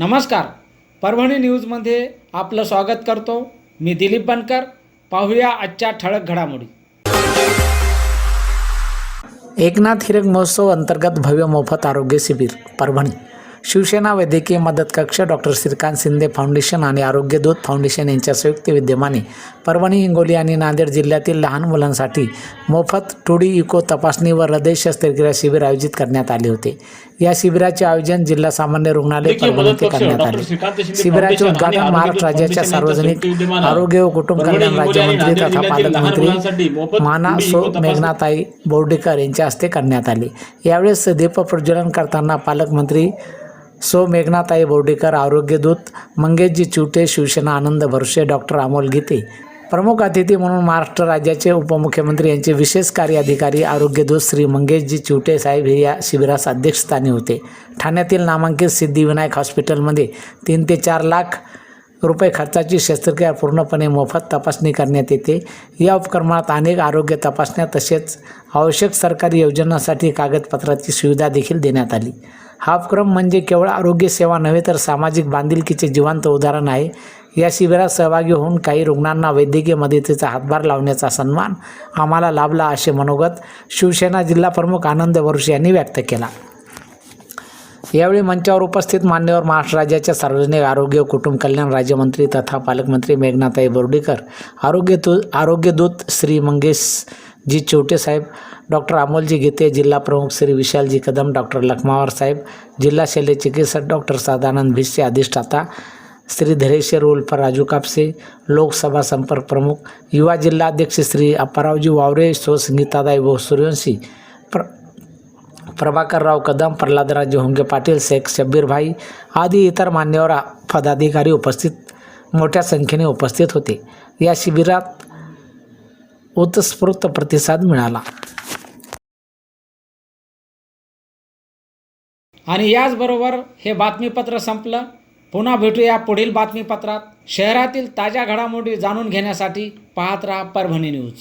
नमस्कार. परभणी न्यूजमध्ये आपलं स्वागत करतो. मी दिलीप बनकर. पाहूया आजच्या ठळक घडामोडी. एकनाथ हिरक महोत्सव अंतर्गत भव्य मोफत आरोग्य शिबिर परभणी. शिवसेना वैद्यकीय मदत कक्ष डॉक्टर श्रीकांत शिंदे फाउंडेशन आणि आरोग्य दूत फाउंडेशन यांच्या संयुक्त विद्यमाने परभणी हिंगोली आणि नांदेड जिल्ह्यातील लहान मुलांसाठी मोफत टुडी इको तपासणी व हृदय शस्त्रक्रिया शिबिर आयोजित करण्यात आले होते. या शिबिराचे आयोजन जिल्हा सामान्य रुग्णालय परभणी येथे करण्यात आले. शिबिराचे उद्घाटन महाराष्ट्र राज्याच्या सार्वजनिक आरोग्य व कुटुंब कल्याण राज्यमंत्री तथा पालकमंत्री माना सो मेघनाताई बोर्डीकर यांच्या हस्ते करण्यात आले. यावेळेस दीप प्रज्वलन करताना पालकमंत्री सो मेघनाताई बोर्डीकर आरोग्यदूत मंगेशजी चिवटे शिवसेना आनंद भरसे डॉक्टर अमोल गीते प्रमुख अतिथी म्हणून महाराष्ट्र राज्याचे उपमुख्यमंत्री यांचे विशेष कार्याधिकारी आरोग्यदूत श्री मंगेशजी चिवटे साहेब हे या शिबिरास अध्यक्षस्थानी होते. ठाण्यातील नामांकित सिद्धिविनायक हॉस्पिटलमध्ये तीन ते चार लाख रुपये खर्चाची शस्त्रक्रिया पूर्णपणे मोफत तपासणी करण्यात येते. या उपक्रमात अनेक आरोग्य तपासण्या तसेच आवश्यक सरकारी योजनांसाठी कागदपत्राची सुविधा देखील देण्यात आली. हा उपक्रम म्हणजे केवळ आरोग्यसेवा नव्हे तर सामाजिक बांधिलकीचे जिवंत उदाहरण आहे. या शिबिरात सहभागी होऊन काही रुग्णांना वैद्यकीय मदतीचा हातभार लावण्याचा सन्मान आम्हाला लाभला असे मनोगत शिवसेना जिल्हा प्रमुख आनंद वरुष यांनी व्यक्त केला. यावेळी मंचावर उपस्थित मान्यवर महाराष्ट्र राज्याच्या सार्वजनिक आरोग्य कुटुंब कल्याण राज्यमंत्री तथा पालकमंत्री मेघनाताई बोर्डीकर आरोग्य दू आरोग्यदूत श्री मंगेश जी चिवटे साहेब डॉक्टर अमोलजी गीते जिल्हा प्रमुख श्री विशालजी कदम डॉक्टर लखमावर साहेब जिल्हा शल्य चिकित्सक डॉक्टर सदानंद भिसे अधिष्ठाता श्री धरेश्वर उल्फ राजू कापसे लोकसभा संपर्क प्रमुख युवा जिल्हाध्यक्ष श्री अप्पारावजी वावरे सो संगीतादाई व सूर्यवंशी प्र प्रभाकरराव कदम प्रल्हादराजे होंगे पाटील शेख शब्बीरभाई आदी इतर मान्यवर पदाधिकारी उपस्थित मोठ्या संख्येने उपस्थित होते. या शिबिरात उत्स्फूर्त प्रतिसाद मिळाला. आणि याचबरोबर हे बातमीपत्र संपलं. पुन्हा भेटूया पुढील बातमीपत्रात. शहरातील ताज्या घडामोडी जाणून घेण्यासाठी पाहत राहा परभणी न्यूज.